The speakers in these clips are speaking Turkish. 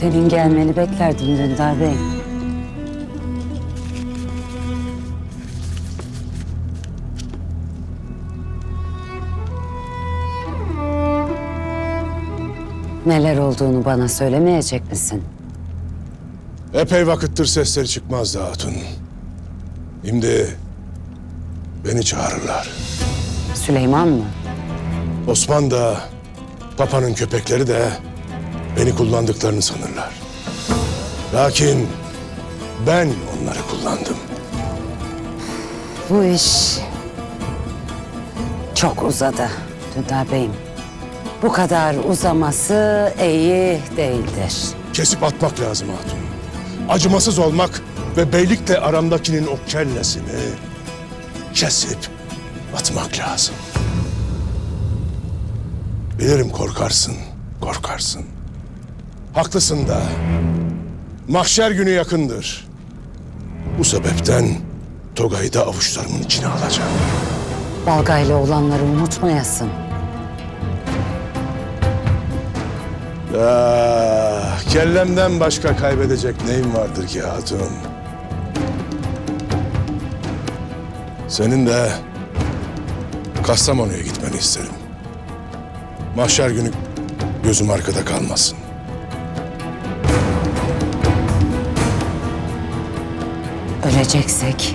Senin gelmeni beklerdim Dündar Bey. Neler olduğunu bana söylemeyecek misin? Epey vakittir sesleri çıkmazdı hatun. Şimdi beni çağırırlar. Süleyman mı? Osman da, Papa'nın köpekleri de beni kullandıklarını sanırlar. Lakin ben onları kullandım. Bu iş çok uzadı Dündar Bey'im. Bu kadar uzaması iyi değildir. Kesip atmak lazım hatun. Acımasız olmak ve beylikle aramdakinin o kellesini kesip atmak lazım. Bilirim korkarsın, korkarsın. Haklısın da. Mahşer günü yakındır. Bu sebepten Togay'ı da avuçlarımın içine alacağım. Balgayla olanları unutmayasın. Ah, kellemden başka kaybedecek neyim vardır ki hatun? Senin de Kastamonu'ya gitmeni isterim. Mahşer günü gözüm arkada kalmasın. Öleceksek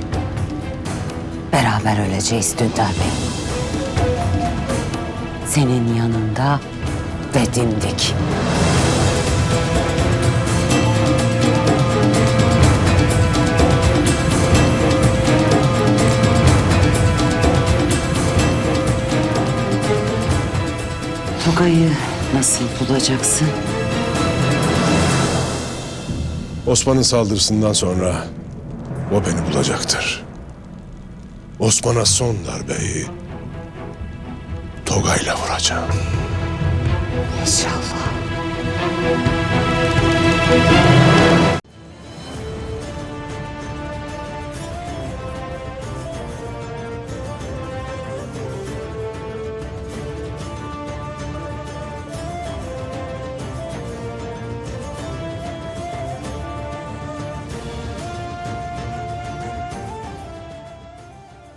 beraber öleceğiz Dündar Bey. Senin yanında ve dimdik. Togay'ı nasıl bulacaksın? Osman'ın saldırısından sonra o beni bulacaktır. Osman'a son darbeyi Togay'la vuracağım. İnşallah.